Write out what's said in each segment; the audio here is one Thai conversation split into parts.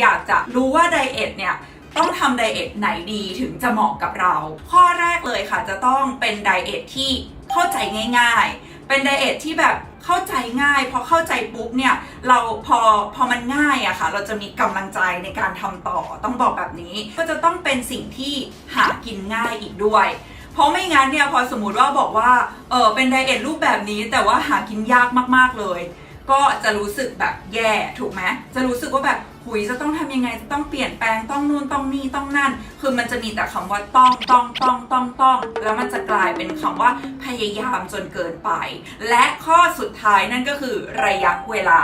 อยากจะรู้ว่าไดเอทเนี่ยต้องทำไดเอทไหนดีถึงจะเหมาะกับเรา ข้อแรกเลยค่ะจะต้องเป็นไดเอทที่เข้าใจง่าย ๆ เป็นไดเอทที่แบบเข้าใจง่ายพอเข้าใจปุ๊บเนี่ยเราพอพอมันง่ายอะค่ะ เราจะมีกำลังใจในการทำต่อต้องบอกแบบนี้ ก็จะต้องเป็นสิ่งที่หากินง่ายอีกด้วยเพราะไม่งั้นเนี่ยพอสมมติว่าบอกว่าเออเป็นไดเอทรูปแบบนี้แต่ว่าหากินยากมากๆเลย ก็จะรู้สึกแบบแย่ถูกไหมจะรู้สึกว่าแบบหุยจะต้องทำยังไงจะต้องเปลี่ยนแปลงต้องนู่นต้องนี่ต้องนั่น คือมันจะมีแต่คำว่าต้องต้องต้องต้องต้อง แล้วมันจะกลายเป็นคำว่าพยายามจนเกินไป และข้อสุดท้ายนั่นก็คือระยะเวลา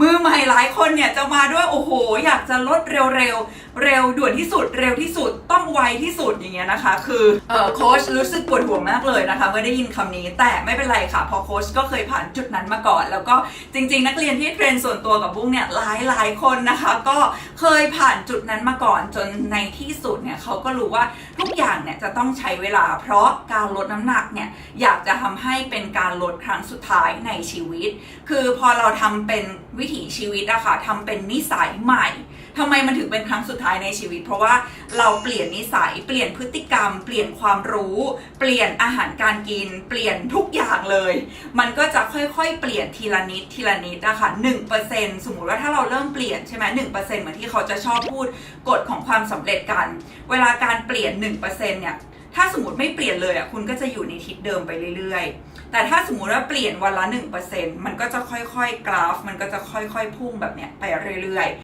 มือใหม่หลายคนเนี่ยจะมาด้วยโอ้โห อยากจะลดเร็วๆเร็วด่วนที่สุดเร็วที่สุดต้องไวที่สุดอย่างเงี้ยนะคะ คือเอ่อโค้ชรู้สึกปวดหัวมากเลยนะคะเมื่อได้ยินคำนี้แต่ไม่เป็นไรค่ะเพอโค้ชก็เคยผ่านจุดนั้นมาก่อน แล้วก็จริง ๆ นักเรียนที่เทรนส่วนตัวกับบุ้งเนี่ยหลายหลายๆคนนะคะ ก็เคยผ่านจุดนั้นมาก่อนจนในที่สุดเนี่ยเขาก็รู้ว่าทุกอย่างเนี่ยจะต้องใช้เวลา เพราะการลดน้ำหนักเนี่ยอยากจะทำให้เป็นการลดครั้งสุดท้ายในชีวิต คือพอเราทำเป็นวิถีชีวิตอะค่ะทำเป็นนิสัยใหม่ทำไมมันถึงเป็นครั้งสุดท้ายในชีวิต เพราะว่าเราเปลี่ยนนิสัย เปลี่ยนพฤติกรรม เปลี่ยนความรู้ เปลี่ยนอาหารการกิน เปลี่ยนทุกอย่างเลย มันก็จะค่อยๆ เปลี่ยนทีละนิดทีละนิดอะค่ะ1%สมมุติว่าถ้าเราเริ่มเปลี่ยนใช่ไหม1%เปอร์เซ็นเหมือนที่เขาจะชอบพูดกฎของความสำเร็จกัน เวลาการเปลี่ยน1%เนี่ยถ้าสมมติไม่เปลี่ยนเลยอะคุณก็จะอยู่ในทิศเดิมไปเรื่อยๆ แต่ถ้าสมมติว่าเปลี่ยนวันละ 1%มันก็จะค่อยๆ กราฟ มันก็จะค่อยๆ พุ่งแบบเนี้ยไปเรื่อยๆ